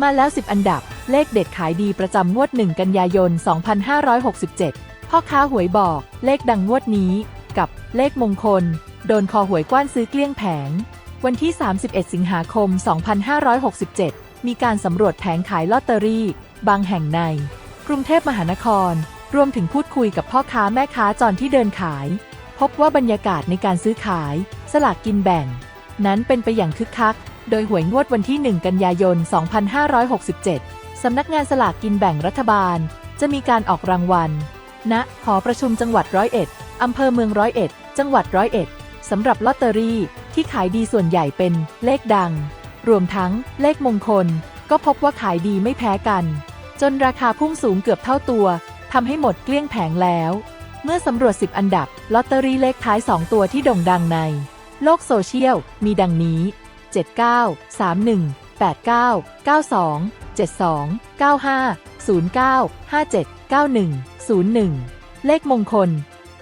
มาแล้ว 10 อันดับ เลขเด็ดขายดีประจำงวด 1 กันยายน 2567 พ่อค้าหวยบอก เลขดังงวดนี้ กับเลขมงคล โดนคอหวยกว้านซื้อเกลี้ยงแผง วันที่ 31 สิงหาคม 2567 มีการสำรวจแผงขายลอตเตอรี่ บางแห่งใน กรุงเทพมหานคร รวมถึงพูดคุยกับพ่อค้าแม่ค้าจรที่เดินขาย พบว่าบรรยากาศในการซื้อขาย สลากกินแบ่ง นั้นเป็นไปอย่างคึกคัก โดยหวยงวดวันที่ 1 กันยายน 2567 สำนักงานสลากกินแบ่งรัฐบาล จะมีการออกรางวัล ณ หอประชุมจังหวัดร้อยเอ็ดอำเภอเมืองร้อยเอ็ด จังหวัดร้อยเอ็ดสำหรับลอตเตอรี่ที่ขายดีส่วนใหญ่เป็นเลขดัง รวมทั้งเลขมงคล ก็พบว่าขายดีไม่แพ้กัน จนราคาพุ่งสูงเกือบเท่าตัวทำให้หมดเกลี้ยงแผงแล้ว เมื่อสำรวจ 10 อันดับลอตเตอรี่เลขท้าย 2 ตัวที่โด่งดังใน โลกโซเชียลมีดังนี้ 79 31 89 92 72 95 09 57 91 01 เลขมงคล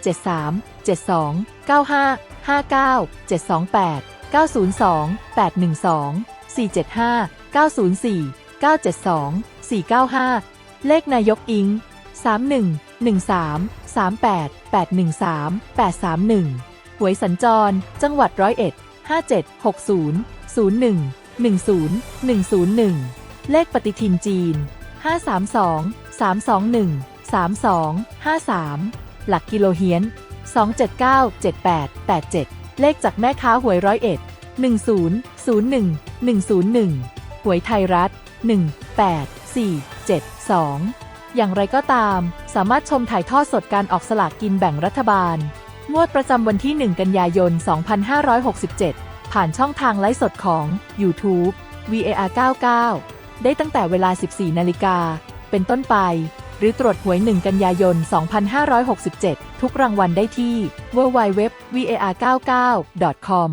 73 72 95 59 728 902 812 475 904 972 495เลขนายกอิง31 13 38 813 831 หวยสัญจร จังหวัดร้อยเอ็ด 57 60 01 10 101 เลขปฏิทินจีน 532 321 32 53 หลักกิโลเฮียน 279 78 87 เลขจากแม่ค้าหวยร้อยเอ็ด10 01 101 หวยไทยรัฐ 1 8 4 7 2 อย่างไรก็ตาม สามารถชมถ่ายทอดสดการออกสลากกินแบ่งรัฐบาล งวดประจำวันที่ 1 กันยายน 2567 ผ่านช่องทางไลฟ์สดของ YouTube VAR 99 ได้ตั้งแต่เวลา 14 นาฬิกา เป็นต้นไป หรือตรวจหวย 1 กันยายน 2567 ทุกรางวัลได้ที่ www.var99.com